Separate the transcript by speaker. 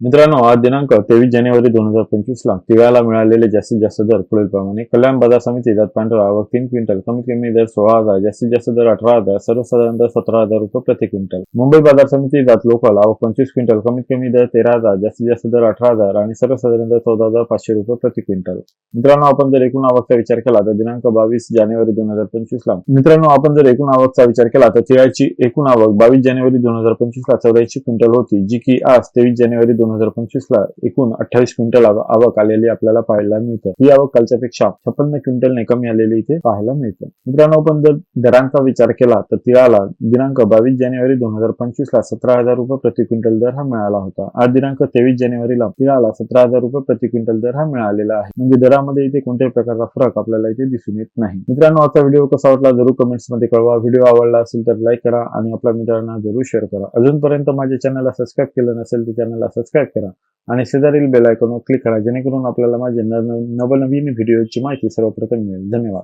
Speaker 1: मित्रांनो आज दिनांक तेवीस जानेवारी दोन हजार पंचवीस ला तिळाला मिळालेले जास्तीत जास्त दर पुढील प्रमाणे कल्याण बाजार समिती जात पांढरा आवक तीन क्विंटल कमीत कमी दर सोळा हजार जास्तीत जास्त दर अठरा हजार सर्वसाधारण दर सतरा हजार रुपये प्रति क्विंटल. मुंबई बाजार समिती जात लोकल आवक पंचवीस क्विंटल कमीत कमी दर तेरा हजार जास्तीत जास्त दर अठरा हजार आणि सर्वसाधारण दर चौदा हजार पाचशे रुपये प्रति क्विंटल. मित्रांनो आपण जर एकूण आवकचा विचार केला तर दिनांक बावीस जानेवारी दोन हजार पंचवीस ला मित्रांनो आपण जर एकूण आवकचा विचार केला तर तिळाची एकूण आवक बावीस जानेवारी दोन हजार पंचवीस ला चौऱ्याऐंशी क्विंटल होती जी की आज तेवीस जानेवारी दोन दोन हजार पंचवीस ला एकूण अठ्ठावीस क्विंटल आवक आलेली आपल्याला पाहायला मिळतं. ही आवक कालच्यापेक्षा छप्पन्न क्विंटलने कमी आलेली इथे पाहायला मिळतं. मित्रांनो आपण जर दरांचा विचार केला तर तिळाला दिनांक बावीस जानेवारी दोन हजार पंचवीस ला सतरा हजार रुपये प्रति क्विंटल दर हा मिळाला होता. आज दिनांक तेवीस जानेवारीला तिळाला सतरा हजार रुपये प्रति क्विंटल दर हा मिळालेला आहे. म्हणजे दरामध्ये इथे कोणत्याही प्रकारचा फरक आपल्याला इथे दिसून येत नाही. मित्रांनो आजचा व्हिडिओ कसा वाटला? जरूर कमेंट्समध्ये कळवा. व्हिडिओ आवडला असेल तर लाईक करा आणि आपल्या मित्रांना जरूर शेअर करा. अजूनपर्यंत माझ्या चॅनलला सबस्क्राईब केलं नसेल तर चॅनलला सबस्क्राईब करा आणि शेजारील बेल आयकॉनवर क्लिक करा जेणेकरून आपल्याला माझे नवनवीन व्हिडिओची माहिती सर्वप्रथम मिळेल. धन्यवाद.